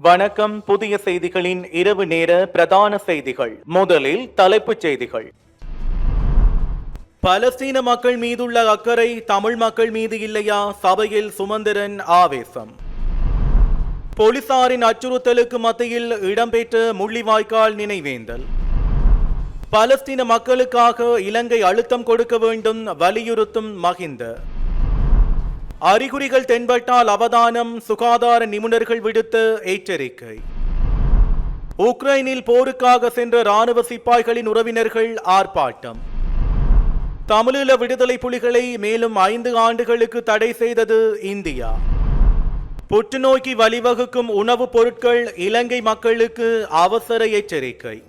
வணக்கம் புதிய செய்திகளின் இரவு நேர பிரதான செய்திகள். முதலில் தலைப்புச் செய்திகள். பலஸ்தீன மக்கள் மீதுள்ள அக்கறை தமிழ் மக்கள் மீது இல்லையா? சபையில் சுமந்திரன் ஆவேசம். போலீசாரின் அச்சுறுத்தலுக்கு மத்தியில் இடம்பெற்ற முள்ளிவாய்க்கால் நினைவேந்தல். பலஸ்தீன மக்களுக்காக இலங்கை அழுத்தம் கொடுக்க வேண்டும் வலியுறுத்தும் மகிந்த அறிகுறிகள் தென்பட்டால் அவதானம் சுகாதார நிபுணர்கள் விடுத்த எச்சரிக்கை. உக்ரைனில் போருக்காக சென்ற ராணுவ சிப்பாய்களின் உறவினர்கள் ஆர்ப்பாட்டம். தமிழீழ விடுதலை புலிகளை மேலும் ஐந்து ஆண்டுகளுக்கு தடை செய்தது இந்தியா. புற்றுநோய்க்கு வழிவகுக்கும் உணவுப் பொருட்கள் இலங்கை மக்களுக்கு அவசர எச்சரிக்கை.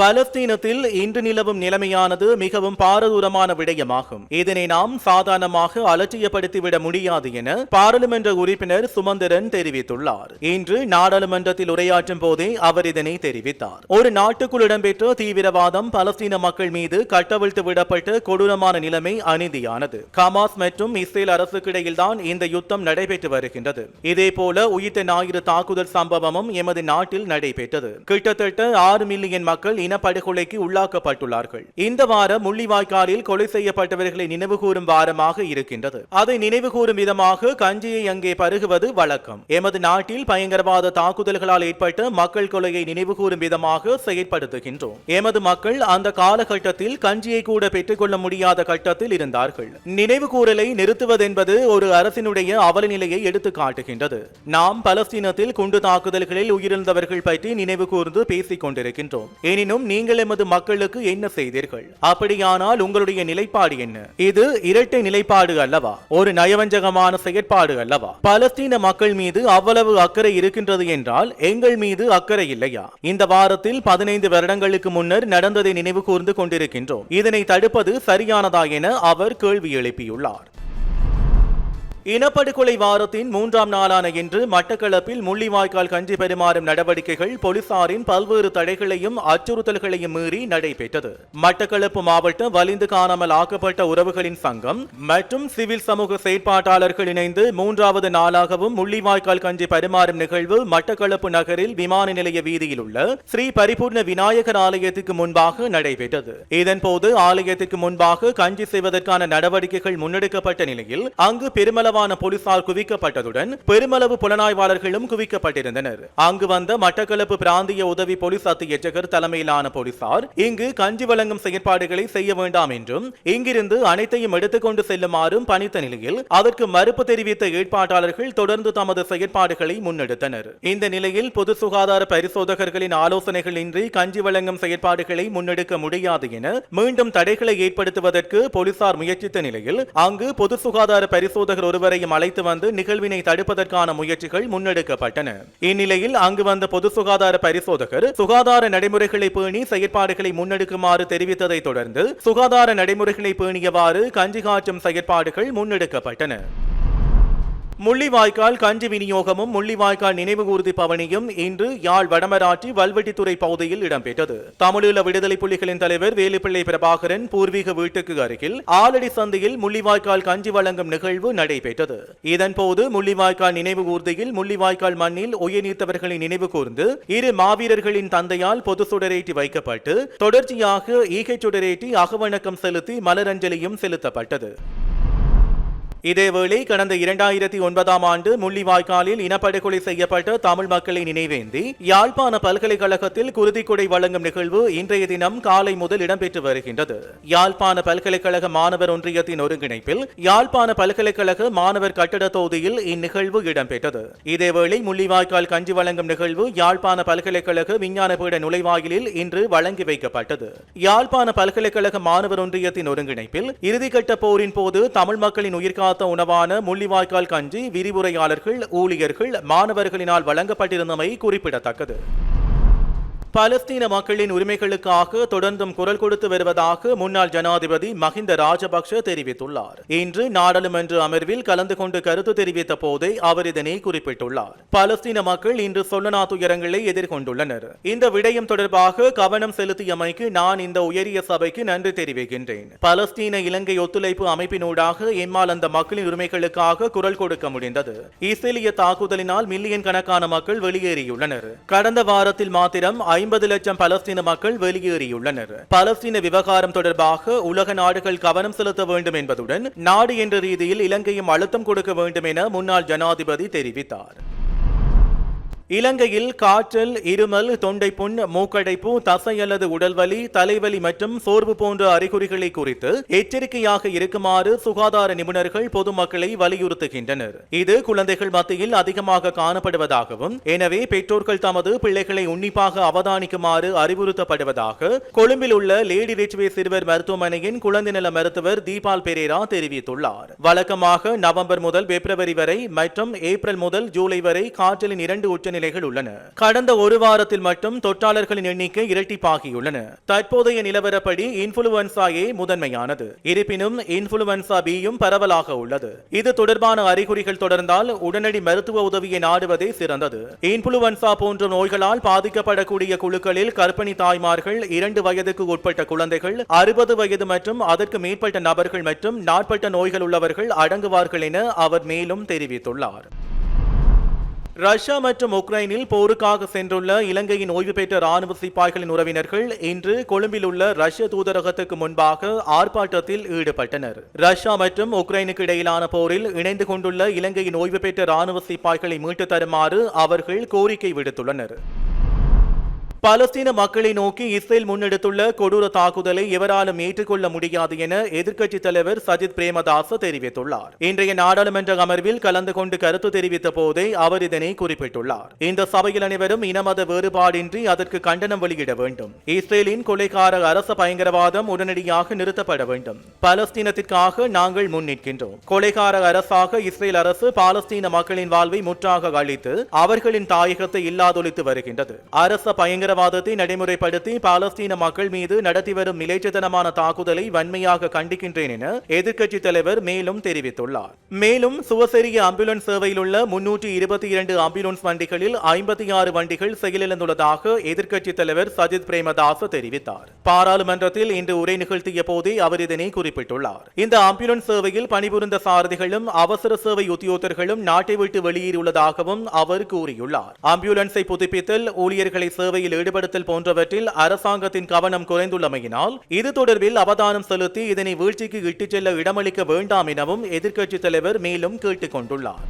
பலஸ்தீனத்தில் இன்று நிலவும் நிலைமையானது மிகவும் பாரதூரமான விடயமாகும். இதனை நாம் சாதாரணமாக அலட்சியப்படுத்திவிட முடியாது என பாராளுமன்ற உறுப்பினர் சுமந்திரன் தெரிவித்துள்ளார். இன்று நாடாளுமன்றத்தில் உரையாற்றும் போதே அவர் இதனை தெரிவித்தார். ஒரு நாட்டுக்குள் இடம்பெற்ற தீவிரவாதம் பலஸ்தீன மக்கள் மீது கட்டவிழ்த்து விடப்பட்ட கொடூரமான நிலைமை அநீதியானது. கமாஸ் மற்றும் இஸ்ரேல் அரசுக்கிடையில்தான் இந்த யுத்தம் நடைபெற்று வருகின்றது. இதேபோல உயிர்த்த ஞாயிறு தாக்குதல் சம்பவமும் எமது நாட்டில் நடைபெற்றது. கிட்டத்தட்ட ஆறு மில்லியன் மக்கள் இனப்படுகொலைக்கு உள்ளாக்கப்பட்டுள்ளார்கள். இந்த வாரம் முள்ளிவாய்க்காலில் கொலை செய்யப்பட்டவர்களை நினைவுகூரும் வாரமாக இருக்கின்றது. அதை நினைவுகூரும் விதமாக கஞ்சியை அங்கே பருகுவது வழக்கம். எமது நாட்டில் பயங்கரவாத தாக்குதல்களால் ஏற்பட்ட மக்கள் கொலையை நினைவுகூரும் விதமாக செயற்படுத்துகின்றோம். எமது மக்கள் அந்த காலகட்டத்தில் கஞ்சியை கூட பெற்றுக்கொள்ள முடியாத கட்டத்தில் இருந்தார்கள். நினைவு கூறலை நிறுத்துவதென்பது ஒரு அரசினுடைய அவல நிலையை எடுத்து காட்டுகின்றது. நாம் பலஸ்தீனத்தில் குண்டு தாக்குதல்களில் உயிரிழந்தவர்கள் பற்றி நினைவு கூர்ந்து பேசிக் கொண்டிருக்கின்றோம். எனினும் நீங்கள் எமது மக்களுக்கு என்ன செய்தீர்கள்? அப்படியானால் உங்களுடைய நிலைப்பாடு என்ன? இது இரட்டை நிலைப்பாடு அல்லவா? ஒரு நயவஞ்சகமான செயற்பாடு அல்லவா? பலஸ்தீன மக்கள் மீது அவ்வளவு அக்கறை இருக்கின்றது என்றால் எங்கள் மீது அக்கறை இல்லையா? இந்த வாரத்தில் பதினைந்து வருடங்களுக்கு முன்னர் நடந்ததை நினைவு கூர்ந்து கொண்டிருக்கின்றோம். இதனை தடுப்பது சரியானதா என அவர் கேள்வி எழுப்பியுள்ளார். இனப்படுகொலை வாரத்தின் மூன்றாம் நாளான இன்று மட்டக்களப்பில் முள்ளிவாய்க்கால் கஞ்சி பெருமாறும் நடவடிக்கைகள் போலீசாரின் பல்வேறு தடைகளையும் அச்சுறுத்தல்களையும் மீறி நடைபெற்றது. மட்டக்களப்பு மாவட்ட வலிந்து காணாமல் ஆக்கப்பட்ட உறவுகளின் சங்கம் மற்றும் சிவில் சமூக செயற்பாட்டாளர்கள் இணைந்து மூன்றாவது நாளாகவும் முள்ளிவாய்க்கால் கஞ்சி பரிமாறும் நிகழ்வு மட்டக்களப்பு நகரில் விமான நிலைய வீதியில் உள்ள ஸ்ரீ பரிபூர்ண விநாயகர் ஆலயத்துக்கு முன்பாக நடைபெற்றது. இதன்போது ஆலயத்துக்கு முன்பாக கஞ்சி செய்வதற்கான நடவடிக்கைகள் முன்னெடுக்கப்பட்ட நிலையில் அங்கு பெருமளவு பெருமளவான போலீசார் குவிக்கப்பட்டதுடன் பெருமளவு புலனாய்வாளர்களும் குவிக்கப்பட்டிருந்தனர். அங்கு வந்த மட்டக்களப்பு பிராந்திய உதவி போலீஸ் அத்தியட்சகர் தலைமையிலான போலீசார் இங்கு கஞ்சி வழங்கும் செயற்பாடுகளை செய்ய வேண்டாம் என்றும் இங்கிருந்து அனைத்தையும் எடுத்துக்கொண்டு செல்லுமாறும் பணித்த நிலையில் அதற்கு மறுப்பு தெரிவித்த ஏற்பாட்டாளர்கள் தொடர்ந்து தமது செயற்பாடுகளை முன்னெடுத்தனர். இந்த நிலையில் பொது சுகாதார பரிசோதகர்களின் ஆலோசனைகள் இன்றி கஞ்சி வழங்கும் செயற்பாடுகளை முன்னெடுக்க முடியாது என மீண்டும் தடைகளை ஏற்படுத்துவதற்கு போலீசார் முயற்சித்த நிலையில் அங்கு பொது சுகாதார பரிசோதகர் ஒருவர் ஒருவரையும் அழைத்து வந்து நிகழ்வினை தடுப்பதற்கான முயற்சிகள் முன்னெடுக்கப்பட்டன. இந்நிலையில் அங்கு வந்த பொது சுகாதார பரிசோதகர் சுகாதார நடைமுறைகளை பேணி செயற்பாடுகளை முன்னெடுக்குமாறு தெரிவித்ததை தொடர்ந்து சுகாதார நடைமுறைகளை பேணியவாறு கஞ்சி காற்றும் செயற்பாடுகள் முன்னெடுக்கப்பட்டன. முள்ளிவாய்க்கால் கஞ்சி விநியோகமும் முள்ளிவாய்க்கால் நினைவுகூர்தி பவனியும் இன்று யாழ் வடமராட்சி வல்வெட்டித்துறை பகுதியில் இடம்பெற்றது. தமிழீழ விடுதலை புலிகளின் தலைவர் வேலுப்பிள்ளை பிரபாகரன் பூர்வீக வீட்டுக்கு அருகில் ஆலடி சந்தையில் முள்ளிவாய்க்கால் கஞ்சி வழங்கும் நிகழ்வு நடைபெற்றது. இதன்போது முள்ளிவாய்க்கால் நினைவு ஊர்தியில் முள்ளிவாய்க்கால் மண்ணில் உயிர்நீத்தவர்களை நினைவு கூர்ந்து இரு மாவீரர்களின் தந்தையால் பொது சுடரேற்றி வைக்கப்பட்டு தொடர்ச்சியாக ஈகை சுடரேற்றி அகவணக்கம் செலுத்தி மலரஞ்சலியும் செலுத்தப்பட்டது. இதேவேளை கடந்த இரண்டாயிரத்தி ஒன்பதாம் ஆண்டு முள்ளிவாய்க்காலில் இனப்படுகொலை செய்யப்பட்ட தமிழ் மக்களை நினைவேந்தி யாழ்ப்பாண பல்கலைக்கழகத்தில் குருதிக்குடை வழங்கும் நிகழ்வு இன்றைய தினம் காலை முதல் இடம்பெற்று வருகின்றது. யாழ்ப்பாண பல்கலைக்கழக மாணவர் ஒன்றியத்தின் ஒருங்கிணைப்பில் யாழ்ப்பாண பல்கலைக்கழக மாணவர் கட்டட தொகுதியில் இந்நிகழ்வு இடம்பெற்றது. இதேவேளை முள்ளிவாய்க்கால் கஞ்சி வழங்கும் நிகழ்வு யாழ்ப்பாண பல்கலைக்கழக விஞ்ஞான பீட நுழைவாயிலில் இன்று வழங்கி வைக்கப்பட்டது. யாழ்ப்பாண பல்கலைக்கழக மாணவர் ஒன்றியத்தின் ஒருங்கிணைப்பில் இறுதிக்கட்ட போரின் போது தமிழ் மக்களின் உயிர்கால காத்த உணவான முள்ளிவாய்க்கால் கஞ்சி விரிவுரையாளர்கள் ஊழியர்கள் மாணவர்களினால் வழங்கப்பட்டிருந்தமை குறிப்பிடத்தக்கது. பலஸ்தீன மக்களின் உரிமைகளுக்காக தொடர்ந்தும் குரல் கொடுத்து வருவதாக முன்னாள் ஜனாதிபதி மஹிந்த ராஜபக்ஷ தெரிவித்துள்ளார். இன்று நாடாளுமன்ற அமர்வில் கலந்து கொண்டு கருத்து தெரிவித்த போதே அவர் இதனை குறிப்பிட்டுள்ளார். பலஸ்தீன மக்கள் இன்று சொல்லனா துயரங்களை எதிர்கொண்டுள்ளனர். இந்த விடயம் தொடர்பாக கவனம் செலுத்தியமைக்கு நான் இந்த உயரிய சபைக்கு நன்றி தெரிவிக்கின்றேன். பலஸ்தீன இலங்கை ஒத்துழைப்பு அமைப்பினூடாக எம்மால் அந்த மக்களின் உரிமைகளுக்காக குரல் கொடுக்க முடிந்தது. இஸ்ரேலிய தாக்குதலினால் மில்லியன் கணக்கான மக்கள் வெளியேறியுள்ளனர். கடந்த வாரத்தில் மாத்திரம் ஐம்பது லட்சம் பலஸ்தீன மக்கள் வெளியேறியுள்ளனர். பலஸ்தீன விவகாரம் தொடர்பாக உலக நாடுகள் கவனம் செலுத்த வேண்டும் என்பதுடன் நாடு என்ற ரீதியில் இலங்கையும் அழுத்தம் கொடுக்க வேண்டும் என முன்னாள் ஜனாதிபதி தெரிவித்தார். இலங்கையில் காய்ச்சல் இருமல் தொண்டை புண் மூக்கடைப்பு தசை அல்லது உடல்வலி தலைவலி மற்றும் சோர்வு போன்ற அறிகுறிகளை குறித்து எச்சரிக்கையாக இருக்குமாறு சுகாதார நிபுணர்கள் பொதுமக்களை வலியுறுத்துகின்றனர். இது குழந்தைகள் மத்தியில் அதிகமாக காணப்படுவதாகவும் எனவே பெற்றோர்கள் தமது பிள்ளைகளை உன்னிப்பாக அவதானிக்குமாறு அறிவுறுத்தப்படுவதாக கொழும்பில் உள்ள லேடி ரிச்வே சிறுவர் மருத்துவமனையின் குழந்தை நல மருத்துவர் தீபால் பெரேரா தெரிவித்துள்ளார். வழக்கமாக நவம்பர் முதல் பிப்ரவரி வரை மற்றும் ஏப்ரல் முதல் ஜூலை வரை காய்ச்சலின் இரண்டு நிலைகள் உள்ளன. கடந்த ஒரு வாரத்தில் மட்டும் தொற்றாளர்களின் எண்ணிக்கை இரட்டிப்பாகியுள்ளன தற்போதைய நிலவரப்படி இன்ஃபுளுவன்சா ஏ முதன்மையானது. இருப்பினும் இன்ஃபுளுவன்சா பியும் பரவலாக உள்ளது. இது தொடர்பான அறிகுறிகள் தொடர்ந்தால் உடனடி மருத்துவ உதவியை நாடுவதே சிறந்தது. இன்ஃபுளுவன்சா போன்ற நோய்களால் பாதிக்கப்படக்கூடிய குழுக்களில் கர்ப்பிணி தாய்மார்கள் இரண்டு வயதுக்கு உட்பட்ட குழந்தைகள் அறுபது வயது மற்றும் அதற்கு மேற்பட்ட நபர்கள் மற்றும் நாட்பட்ட நோய்கள் உள்ளவர்கள் அடங்குவார்கள் என அவர் மேலும் தெரிவித்துள்ளார். ரஷ்யா மற்றும் உக்ரைனில் போருக்காக சென்றுள்ள இலங்கையின் ஓய்வு பெற்ற ராணுவ சிப்பாய்களின் உறவினர்கள் இன்று கொழும்பில் உள்ள ரஷ்ய தூதரகத்துக்கு முன்பாக ஆர்ப்பாட்டத்தில் ஈடுபட்டனர். ரஷ்யா மற்றும் உக்ரைனுக்கு இடையிலான போரில் இணைந்து கொண்டுள்ள இலங்கையின் ஓய்வு பெற்ற ராணுவ சிப்பாய்களை மீட்டு தருமாறு அவர்கள் கோரிக்கை விடுத்துள்ளனர். பலஸ்தீன மக்களை நோக்கி இஸ்ரேல் முன்னெடுத்துள்ள கொடூர தாக்குதலை எவராலும் ஏற்றுக்கொள்ள முடியாது என எதிர்க்கட்சித் தலைவர் சஜித் பிரேமதாச தெரிவித்துள்ளார். இன்றைய நாடாளுமன்ற அமர்வில் கலந்து கொண்டு கருத்து தெரிவித்த போதே அவர் இதனை குறிப்பிட்டுள்ளார். இந்த சபையில் அனைவரும் இனமத வேறுபாடின்றி அதற்கு கண்டனம் வெளியிட வேண்டும். இஸ்ரேலின் கொலைக்கார அரச பயங்கரவாதம் உடனடியாக நிறுத்தப்பட வேண்டும். பலஸ்தீனத்திற்காக நாங்கள் முன்னிற்கின்றோம் கொலைகார அரசாக இஸ்ரேல் அரசு பாலஸ்தீன மக்களின் வாழ்வை முற்றாக அழித்து அவர்களின் தாயகத்தை இல்லாதொழித்து வருகின்றது. அரச பயங்கர பயங்கரவாதத்தை நடைமுறைப்படுத்தி பாலஸ்தீன மக்கள் மீது நடத்தி வரும் நிலைச்சதனமான தாக்குதலை வன்மையாக கண்டிக்கின்றேன் என எதிர்க்கட்சி தலைவர் மேலும் தெரிவித்துள்ளார். மேலும் சுவசெரிய ஆம்புலன்ஸ் சேவையில் உள்ள முன்னூற்றி இருபத்தி இரண்டு ஆம்புலன்ஸ் வண்டிகளில் ஐம்பத்தி ஆறு வண்டிகள் செயலிழந்துள்ளதாக எதிர்க்கட்சி தலைவர் சஜித் பிரேமதாச தெரிவித்தார். பாராளுமன்றத்தில் இன்று உரை நிகழ்த்திய போதே அவர் இதனை குறிப்பிட்டுள்ளார். இந்த ஆம்புலன்ஸ் சேவையில் பணிபுரிந்த சாரதிகளும் அவசர சேவை உத்தியோகர்களும் நாட்டை விட்டு வெளியேறியுள்ளதாகவும் அவர் கூறியுள்ளார். ஆம்புலன்ஸை புதுப்பித்தல் ஊழியர்களை சேவையில் ஈடுபடுத்தல் போன்றவற்றில் அரசாங்கத்தின் கவனம் குறைந்துள்ளமையினால் இது தொடர்பில் அவதானம் செலுத்தி இதனை வீழ்ச்சிக்கு இட்டுச் செல்ல இடமளிக்க வேண்டாம் எனவும் எதிர்க்கட்சித் தலைவர் மேலும் கேட்டுக் கொண்டுள்ளார்.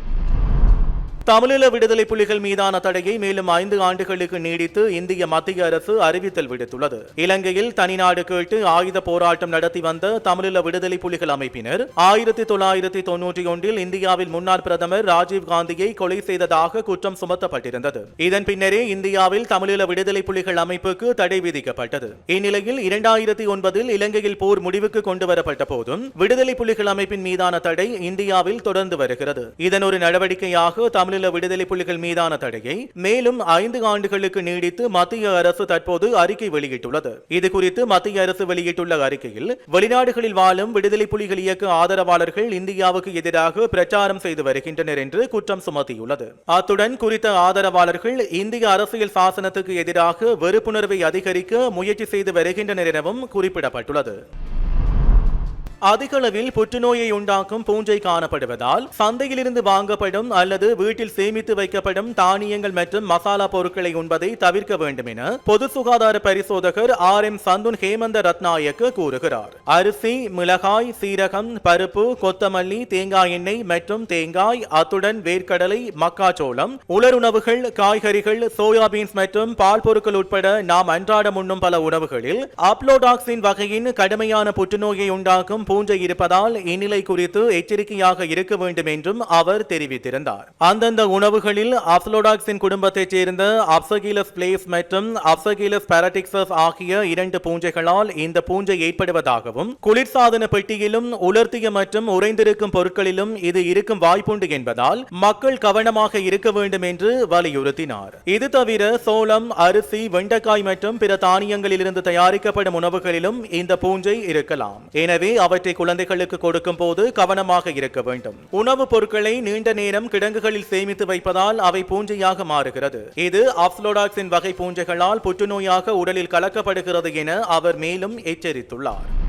தமிழீழ விடுதலை புலிகள் மீதான தடையை மேலும் ஐந்து ஆண்டுகளுக்கு நீடித்து இந்திய மத்திய அரசு அறிவித்தல் விடுத்துள்ளது. இலங்கையில் தனிநாடு கேட்டு ஆயுத போராட்டம் நடத்தி வந்த தமிழீழ விடுதலை புலிகள் அமைப்பினர் ஆயிரத்தி தொள்ளாயிரத்தி தொன்னூற்றி ஒன்றில் இந்தியாவில் முன்னாள் பிரதமர் ராஜீவ் காந்தியை கொலை செய்ததாக குற்றம் சுமத்தப்பட்டிருந்தது. இதன் பின்னரே இந்தியாவில் தமிழீழ விடுதலை புலிகள் அமைப்புக்கு தடை விதிக்கப்பட்டது. இந்நிலையில் இரண்டாயிரத்தி ஒன்பதில் இலங்கையில் போர் முடிவுக்கு கொண்டுவரப்பட்ட போதும் விடுதலை புலிகள் அமைப்பின் மீதான தடை இந்தியாவில் தொடர்ந்து வருகிறது. இதன் ஒரு நடவடிக்கையாக தமிழ் தமிழீழ விடுதலை புலிகள் மீதான தடையை மேலும் ஐந்து ஆண்டுகளுக்கு நீடித்து மத்திய அரசு தற்போது அறிக்கை வெளியிட்டுள்ளது. இது குறித்து மத்திய அரசு வெளியிட்டுள்ள அறிக்கையில் வெளிநாடுகளில் வாழும் விடுதலை புலிகள் இயக்க ஆதரவாளர்கள் இந்தியாவுக்கு எதிராக பிரச்சாரம் செய்து வருகின்றனர் என்று குற்றம் சுமத்தியுள்ளது. அத்துடன் குறித்த ஆதரவாளர்கள் இந்திய அரசியல் சாசனத்துக்கு எதிராக வெறுப்புணர்வை அதிகரிக்க முயற்சி செய்து வருகின்றனர் எனவும் குறிப்பிடப்பட்டுள்ளது. அதிகளவில் புற்றுநோயை உண்டாக்கும் பூஞ்சை காணப்படுவதால் சந்தையிலிருந்து வாங்கப்படும் அல்லது வீட்டில் சேமித்து வைக்கப்படும் தானியங்கள் மற்றும் மசாலா பொருட்களை உண்பதை தவிர்க்க வேண்டும் என பொது சுகாதார பரிசோதகர் ஆர் எம் சந்துன் ஹேமந்த ரத்நாயக்க கூறுகிறார். அரிசி மிளகாய் சீரகம் பருப்பு கொத்தமல்லி தேங்காய் எண்ணெய் மற்றும் தேங்காய் அத்துடன் வேர்க்கடலை மக்காச்சோளம் உலருணவுகள் காய்கறிகள் சோயாபீன்ஸ் மற்றும் பால் பொருட்கள் உட்பட நாம் அன்றாடம் உண்ணும் பல உணவுகளில் அப்ளோடாக்சின் வகையின் கடுமையான புற்றுநோயை உண்டாக்கும் பூஞ்சை இருப்பதால் இந்நிலை குறித்து எச்சரிக்கையாக இருக்க வேண்டும் என்றும் அவர் தெரிவித்திருந்தார். அந்தந்த உணவுகளில் அப்லோடாக்ஸின் குடும்பத்தைச் சேர்ந்த அப்சகிலஸ் பிளேஸ் மற்றும் அப்சகிலஸ் பாரடிக்சஸ் ஆகிய இரண்டு பூஞ்சைகளால் இந்த பூஞ்சை ஏற்படுவதாகவும் குளிர்சாதன பெட்டியிலும் உலர்த்திய மற்றும் உறைந்திருக்கும் பொருட்களிலும் இது இருக்கும் வாய்ப்புண்டு என்பதால் மக்கள் கவனமாக இருக்க வேண்டும் என்று வலியுறுத்தினார். இது தவிர சோளம் அரிசி வெண்டைக்காய் மற்றும் பிற தானியங்களிலிருந்து தயாரிக்கப்படும் உணவுகளிலும் இந்த பூஞ்சை இருக்கலாம். எனவே அவற்றை குழந்தைகளுக்கு கொடுக்கும் போது கவனமாக இருக்க வேண்டும். உணவுப் பொருட்களை நீண்ட நேரம் கிடங்குகளில் சேமித்து வைப்பதால் அவை பூஞ்சையாக மாறுகிறது. இது அப்லோடாக்ஸின் வகை பூஞ்சைகளால் புற்றுநோயாக உடலில் கலக்கப்படுகிறது என அவர் மேலும் எச்சரித்துள்ளார்.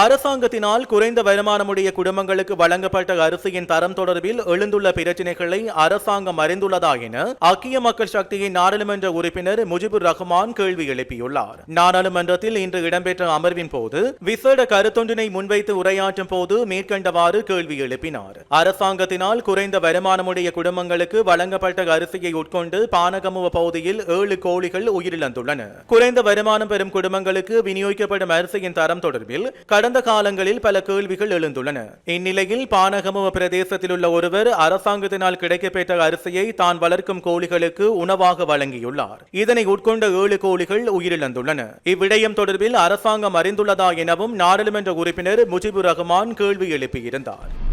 அரசாங்கத்தினால் குறைந்த வருமானமுடைய குடும்பங்களுக்கு வழங்கப்பட்ட அரிசியின் தரம் தொடர்பில் எழுந்துள்ள பிரச்சினைகளை அரசாங்கம் அறிந்துள்ளதா என அக்கிய மக்கள் சக்தியின் நாடாளுமன்ற உறுப்பினர் முஜிபுர் ரஹ்மான் கேள்வி எழுப்பியுள்ளார். நாடாளுமன்றத்தில் இன்று இடம்பெற்ற அமர்வின் போது விசேட கருத்தொன்றினை முன்வைத்து உரையாற்றும் போது மேற்கண்டவாறு கேள்வி எழுப்பினார். அரசாங்கத்தினால் குறைந்த வருமானமுடைய குடும்பங்களுக்கு வழங்கப்பட்ட அரிசியை உட்கொண்டு பானகமுவ பகுதியில் ஏழு கோழிகள் உயிரிழந்துள்ளன. குறைந்த வருமானம் பெறும் குடும்பங்களுக்கு விநியோகிக்கப்படும் அரிசியின் தரம் தொடர்பில் கடந்த காலங்களில் பல கேள்விகள் எழுந்துள்ளன. இந்நிலையில் பானகமுவ பிரதேசத்தில் உள்ள ஒருவர் அரசாங்கத்தினால் கிடைக்கப்பெற்ற அரிசியை தான் வளர்க்கும் கோழிகளுக்கு உணவாக வழங்கியுள்ளார். இதனை உட்கொண்ட ஏழு கோழிகள் உயிரிழந்துள்ளன. இவ்விடயம் தொடர்பில் அரசாங்கம் அறிந்துள்ளதா எனவும் நாடாளுமன்ற உறுப்பினர் முஜிபுர் ரஹ்மான் கேள்வி எழுப்பியிருந்தார்.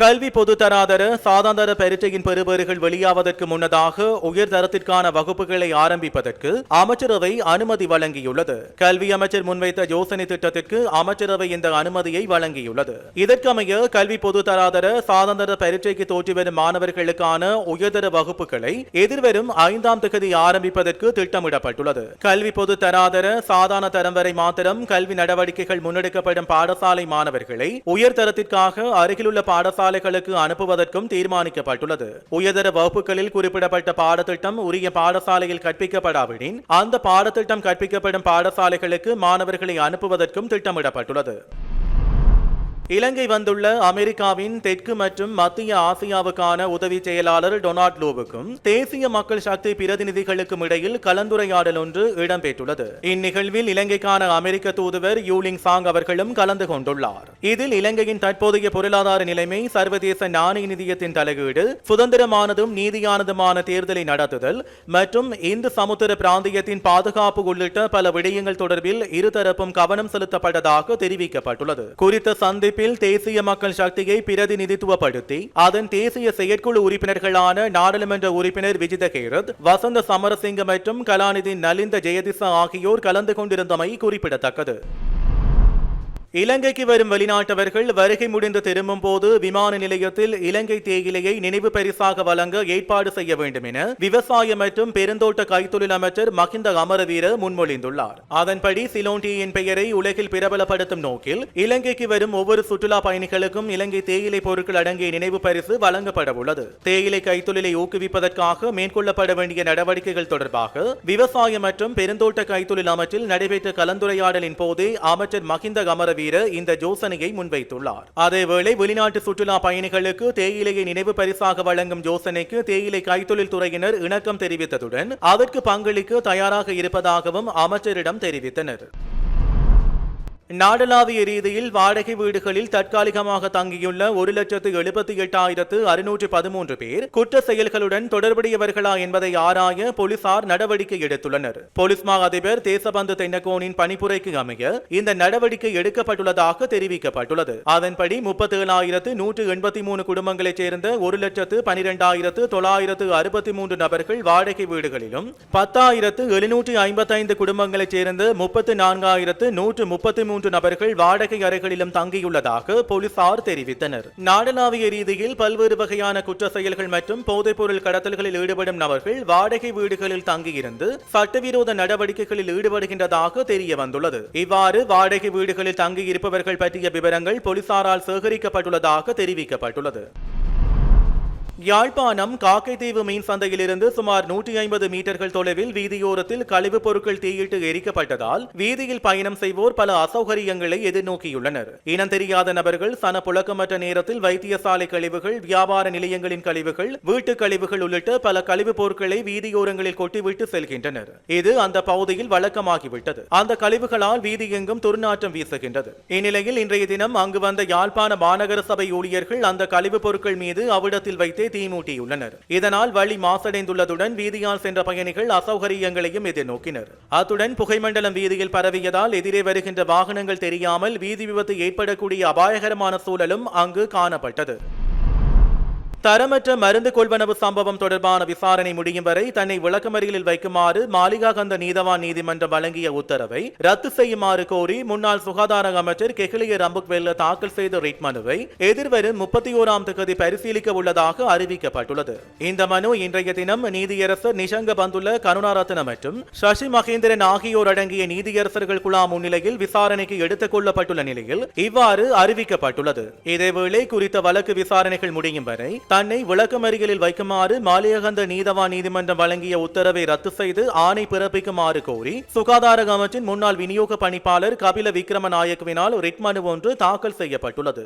கல்வி பொதுத்தராதர சாதாந்தர பரீட்சையின் பெறுபேறுகள் வெளியாவதற்கு முன்னதாக உயர்தரத்திற்கான வகுப்புகளை ஆரம்பிப்பதற்கு அமைச்சரவை அனுமதி வழங்கியுள்ளது. கல்வி அமைச்சர் முன்வைத்த யோசனை திட்டத்திற்கு அமைச்சரவை இந்த அனுமதியை வழங்கியுள்ளது. இதற்கமைய கல்வி பொதுத்தராதர சாதாந்தர பரீட்சைக்கு தோற்றி வரும் மாணவர்களுக்கான உயர்தர வகுப்புகளை எதிர்வரும் ஐந்தாம் தேதி ஆரம்பிப்பதற்கு திட்டமிடப்பட்டுள்ளது. கல்வி பொது தராதர சாதாரண தரம் வரை மாத்திரம் கல்வி நடவடிக்கைகள் முன்னெடுக்கப்படும் பாடசாலை மாணவர்களை உயர்தரத்திற்காக அருகிலுள்ள பாடசாலை பாடசாலைகளுக்கு அனுப்புவதற்கும் தீர்மானிக்கப்பட்டுள்ளது. உயர்தர வகுப்புகளில் குறிப்பிடப்பட்ட பாடத்திட்டம் உரிய பாடசாலையில் கற்பிக்கப்படாவிடின் அந்த பாடத்திட்டம் கற்பிக்கப்படும் பாடசாலைகளுக்கு மாணவர்களை அனுப்புவதற்கும் திட்டமிடப்பட்டுள்ளது. இலங்கை வந்துள்ள அமெரிக்காவின் தெற்கு மற்றும் மத்திய ஆசியாவுக்கான உதவி செயலாளர் டொனால்ட் லூவுக்கும் தேசிய மக்கள் சக்தி பிரதிநிதிகளுக்கும் இடையில் கலந்துரையாடல் ஒன்று இடம்பெற்றுள்ளது. இந்நிகழ்வில் இலங்கைக்கான அமெரிக்க தூதுவர் யூலிங் சாங் அவர்களும் கலந்து கொண்டுள்ளார். இதில் இலங்கையின் தற்போதைய பொருளாதார நிலைமை சர்வதேச நாணய நிதியத்தின் தலையீடு சுதந்திரமானதும் நீதியானதுமான தேர்தலை நடத்துதல் மற்றும் இந்து சமுத்திர பிராந்தியத்தின் பாதுகாப்பு உள்ளிட்ட பல விடயங்கள் தொடர்பில் இருதரப்பும் கவனம் செலுத்தப்பட்டதாக தெரிவிக்கப்பட்டுள்ளது. குறித்த சந்திப்பு அமைப்பில் தேசிய மக்கள் சக்தியை பிரதிநிதித்துவப்படுத்தி அதன் தேசிய செயற்குழு உறுப்பினர்களான நாடாளுமன்ற உறுப்பினர் விஜித கேரத் வசந்த சமரசிங்க மற்றும் கலாநிதி நலிந்த ஜெயதிசா ஆகியோர் கலந்து கொண்டிருந்தமை குறிப்பிடத்தக்கது. இலங்கைக்கு வரும் வெளிநாட்டவர்கள் வருகை முடிந்து திரும்பும் போது விமான நிலையத்தில் இலங்கை தேயிலையை நினைவு பரிசாக வழங்க ஏற்பாடு செய்ய வேண்டும் என விவசாய மற்றும் பெருந்தோட்ட கைத்தொழில் அமைச்சர் மகிந்த அமரவீர முன்மொழிந்துள்ளார். அதன்படி சிலோண்டியின் பெயரை உலகில் பிரபலப்படுத்தும் நோக்கில் இலங்கைக்கு வரும் ஒவ்வொரு சுற்றுலா பயணிகளுக்கும் இலங்கை தேயிலை பொருட்கள் அடங்கிய நினைவு பரிசு வழங்கப்பட உள்ளது. தேயிலை கைத்தொழிலை ஊக்குவிப்பதற்காக மேற்கொள்ளப்பட வேண்டிய நடவடிக்கைகள் தொடர்பாக விவசாய மற்றும் பெருந்தோட்ட கைத்தொழில் அமைச்சில் நடைபெற்ற கலந்துரையாடலின் போதே அமைச்சர் மகிந்த அமரவீர இந்த யோசனையை முன்வைத்துள்ளார். அதேவேளை வெளிநாட்டு சுற்றுலா பயணிகளுக்கு தேயிலையை நினைவு பரிசாக வழங்கும் யோசனைக்கு தேயிலை கைத்தொழில் துறையினர் இணக்கம் தெரிவித்ததுடன் அதற்கு பங்களிக்க தயாராக இருப்பதாகவும் அமைச்சரிடம் தெரிவித்தனர். நாடளாவிய ரீதியில் வாடகை வீடுகளில் தற்காலிகமாக தங்கியுள்ள ஒரு லட்சத்து எழுபத்தி எட்டாயிரத்து அறுநூற்று பதிமூன்று பேர் குற்ற செயல்களுடன் தொடர்புடையவர்களா என்பதை ஆராய போலீசார் நடவடிக்கை எடுத்துள்ளனர். போலீஸ் மா அதிபர் தேசபந்து தென்னகோனின் பணிப்புரைக்கு அமைய இந்த நடவடிக்கை எடுக்கப்பட்டுள்ளதாக தெரிவிக்கப்பட்டுள்ளது. அதன்படி முப்பத்தி ஏழாயிரத்து நூற்று எண்பத்தி மூணு குடும்பங்களைச் சேர்ந்த ஒரு லட்சத்து பனிரெண்டாயிரத்து தொள்ளாயிரத்து அறுபத்தி மூன்று நபர்கள் வாடகை வீடுகளிலும் பத்தாயிரத்து எழுநூற்றி ஐம்பத்தைந்து குடும்பங்களைச் சேர்ந்த முப்பத்து நான்காயிரத்து நூற்று முப்பத்தி மூன்று நபர்கள் வாடகை அறைகளிலும் தங்கியுள்ளதாக போலீசார் தெரிவித்தனர். நாடளாவிய ரீதியில் பல்வேறு வகையான குற்ற செயல்கள் மற்றும் போதைப்பொருள் கடத்தல்களில் ஈடுபடும் நபர்கள் வாடகை வீடுகளில் தங்கியிருந்து சட்டவிரோத நடவடிக்கைகளில் ஈடுபடுகின்றதாக தெரிய வந்துள்ளது இவ்வாறு வாடகை வீடுகளில் தங்கியிருப்பவர்கள் பற்றிய விவரங்கள் போலீசாரால் சேகரிக்கப்பட்டுள்ளதாக தெரிவிக்கப்பட்டுள்ளது. யாழ்ப்பாணம் காக்கைத்தீவு மீன் சந்தையிலிருந்து சுமார் நூற்றி ஐம்பது மீட்டர்கள் தொலைவில் வீதியோரத்தில் கழிவுப் பொருட்கள் தீயிட்டு எரிக்கப்பட்டதால் வீதியில் பயணம் செய்வோர் பல அசௌகரியங்களை எதிர்நோக்கியுள்ளனர். இனம் தெரியாத நபர்கள் சன புழக்கமற்ற நேரத்தில் வைத்தியசாலை கழிவுகள் வியாபார நிலையங்களின் கழிவுகள் வீட்டுக் கழிவுகள் உள்ளிட்ட பல கழிவுப் பொருட்களை வீதியோரங்களில் கொட்டிவிட்டு செல்கின்றனர். இது அந்த பகுதியில் வழக்கமாகிவிட்டது. அந்த கழிவுகளால் வீதி எங்கும் துர்நாற்றம் வீசுகின்றது. இந்நிலையில் இன்றைய தினம் அங்கு வந்த யாழ்ப்பாண மாநகர சபை ஊழியர்கள் அந்த கழிவுப் பொருட்கள் மீது அவ்விடத்தில் வைத்து தீமூட்டியுள்ளனர். இதனால் வழி மாசடைந்துள்ளதுடன் வீதியால் சென்ற பயணிகள் அசௌகரியங்களையும் எதிர்நோக்கினர். அத்துடன் புகைமண்டலம் வீதியில் பரவியதால் எதிரே வருகின்ற வாகனங்கள் தெரியாமல் வீதி விபத்து ஏற்படக்கூடிய அபாயகரமான சூழலும் அங்கு காணப்பட்டது. தரமற்ற மருந்து கொள்வனவு சம்பவம் தொடர்பான விசாரணை முடியும் வரை தன்னை விளக்கமறியலில் வைக்குமாறு மாளிகாகந்த நீதவான் நீதிமன்றம் வழங்கிய உத்தரவை ரத்து செய்யுமாறு கோரி முன்னாள் சுகாதார அமைச்சர் கெஹ்லிய ரம்புக்வெல்ல தாக்கல் செய்த ரிட் மனுவை எதிர்வரும் முப்பத்தி ஓராம் தேதி பரிசீலிக்க உள்ளதாக அறிவிக்கப்பட்டுள்ளது. இந்த மனு இன்றைய தினம் நீதியரசர் நிஷங்க பந்துள்ள கருணாரத்ன மற்றும் சசி மகேந்திரன் ஆகியோர் அடங்கிய நீதியரசர்கள் குழா முன்னிலையில் விசாரணைக்கு எடுத்துக் கொள்ளப்பட்டுள்ள நிலையில் இவ்வாறு அறிவிக்கப்பட்டுள்ளது. இதேவேளை குறித்த வழக்கு விசாரணைகள் முடியும் வரை தன்னை விளக்கமறிகளில் வைக்குமாறு மாலியகந்த நீதவான் நீதிமன்றம் வழங்கிய உத்தரவை ரத்து செய்து ஆணை பிறப்பிக்குமாறு கோரி சுகாதார அமைச்சின் முன்னாள் விநியோக பணிப்பாளர் கபில விக்ரமநாயக்கவினால் ரிட் மனு ஒன்று தாக்கல் செய்யப்பட்டுள்ளது.